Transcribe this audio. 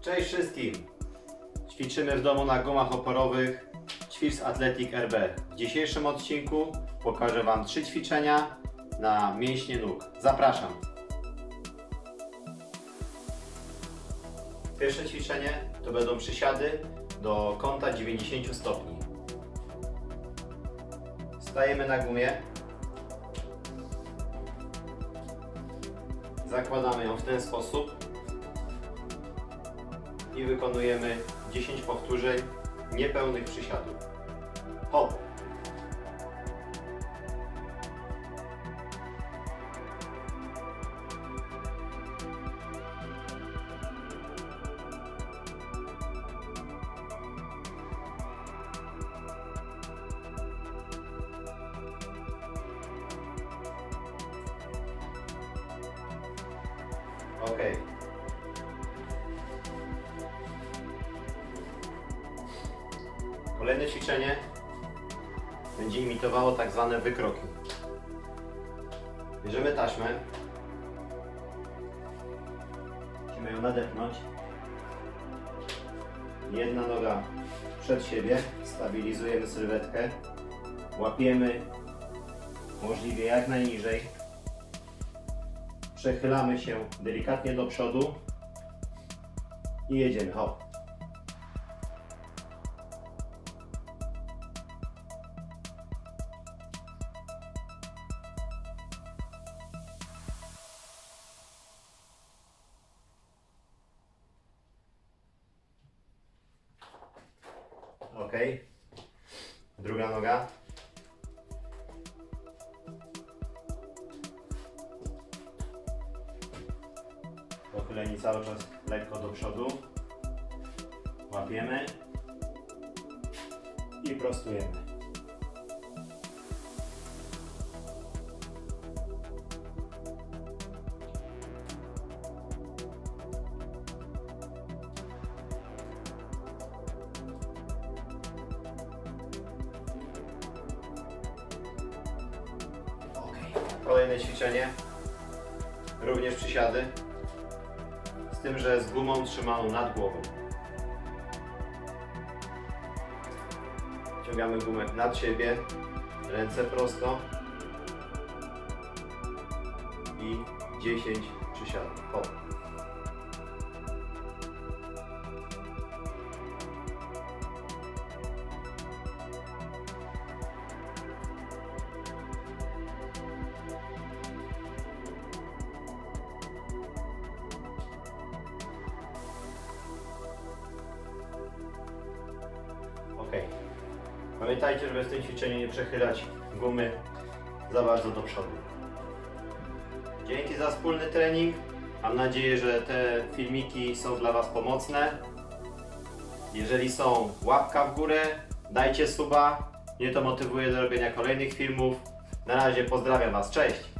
Cześć wszystkim! Ćwiczymy w domu na gumach oporowych Ćwirz Athletic RB. W dzisiejszym odcinku pokażę Wam trzy ćwiczenia na mięśnie nóg. Zapraszam! Pierwsze ćwiczenie to będą przysiady do kąta 90 stopni. Stajemy na gumie. Zakładamy ją w ten sposób i wykonujemy 10 powtórzeń niepełnych przysiadów. Hop! Okej. Kolejne ćwiczenie będzie imitowało tak zwane wykroki. Bierzemy taśmę. Musimy ją nadepnąć. Jedna noga przed siebie. Stabilizujemy sylwetkę. Łapiemy możliwie jak najniżej. Przechylamy się delikatnie do przodu i jedziemy. Hop. Ok. Druga noga. Pochyleni cały czas lekko do przodu. Łapiemy i prostujemy. Kolejne ćwiczenie. Również przysiady. Z tym, że z gumą trzymaną nad głową. Ciągamy gumę nad siebie, ręce prosto i 10 przysiadów. Hop. Pamiętajcie, żeby w tym ćwiczeniu nie przechylać gumy za bardzo do przodu. Dzięki za wspólny trening. Mam nadzieję, że te filmiki są dla Was pomocne. Jeżeli są, łapka w górę, dajcie suba. Mnie to motywuje do robienia kolejnych filmów. Na razie pozdrawiam Was, cześć!